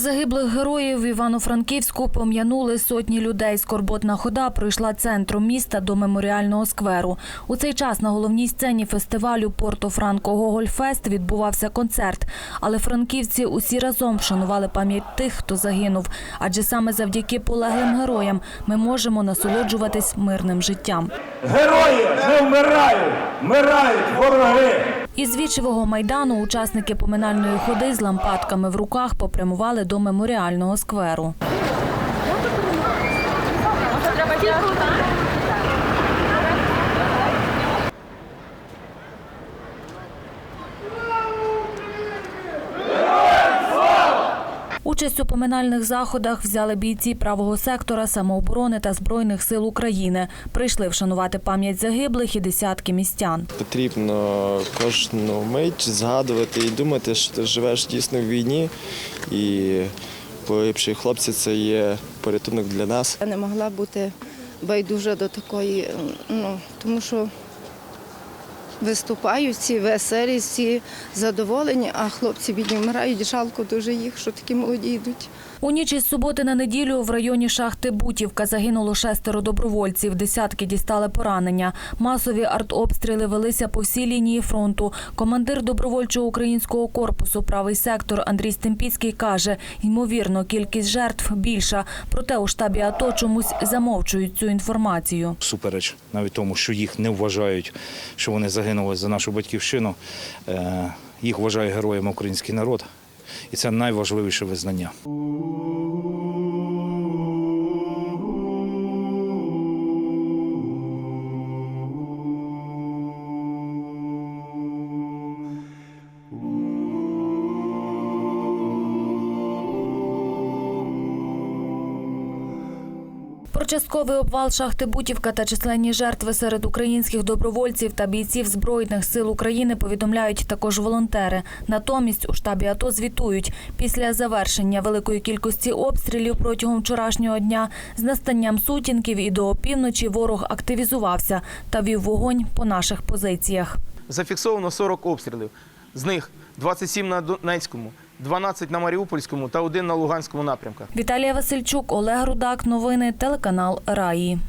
Загиблих героїв в Івано-Франківську пом'янули сотні людей. Скорботна хода пройшла центром міста до меморіального скверу. У цей час на головній сцені фестивалю Порто Франко Гогольфест відбувався концерт. Але франківці усі разом вшанували пам'ять тих, хто загинув. Адже саме завдяки полеглим героям ми можемо насолоджуватись мирним життям. Герої не вмирають, вмирають вороги. Із вічевого майдану учасники поминальної ходи з лампадками в руках попрямували до меморіального скверу. Участь у поминальних заходах взяли бійці правого сектора самооборони та збройних сил України. Прийшли вшанувати пам'ять загиблих і десятки містян. Потрібно кожну мить згадувати і думати, що ти живеш дійсно в війні, і поліпші хлопці це є порятунок для нас. Я не могла бути байдужа до такої, ну, тому що виступають всі веселі, всі задоволені, а хлопці бідні вмирають, жалко дуже їх, що такі молоді йдуть. У ніч із суботи на неділю в районі шахти Бутівка загинуло шестеро добровольців. Десятки дістали поранення. Масові артобстріли велися по всій лінії фронту. Командир добровольчого українського корпусу правий сектор Андрій Стемпіцький каже: ймовірно, кількість жертв більша. Проте у штабі АТО чомусь замовчують цю інформацію. супереч навіть тому, що їх не вважають, що вони загинули за нашу батьківщину. е, Їх вважає героями український народ, і це найважливіше визнання. Про частковий обвал шахти Бутівка та численні жертви серед українських добровольців та бійців Збройних сил України повідомляють також волонтери. Натомість у штабі АТО звітують, після завершення великої кількості обстрілів протягом вчорашнього дня з настанням сутінків і до опівночі ворог активізувався та вів вогонь по наших позиціях. зафіксовано 40 обстрілів. З них 27 на Донецькому, 12 на Маріупольському та один на Луганському напрямках. Віталія Васильчук, Олег Рудак. Новини телеканал Раї.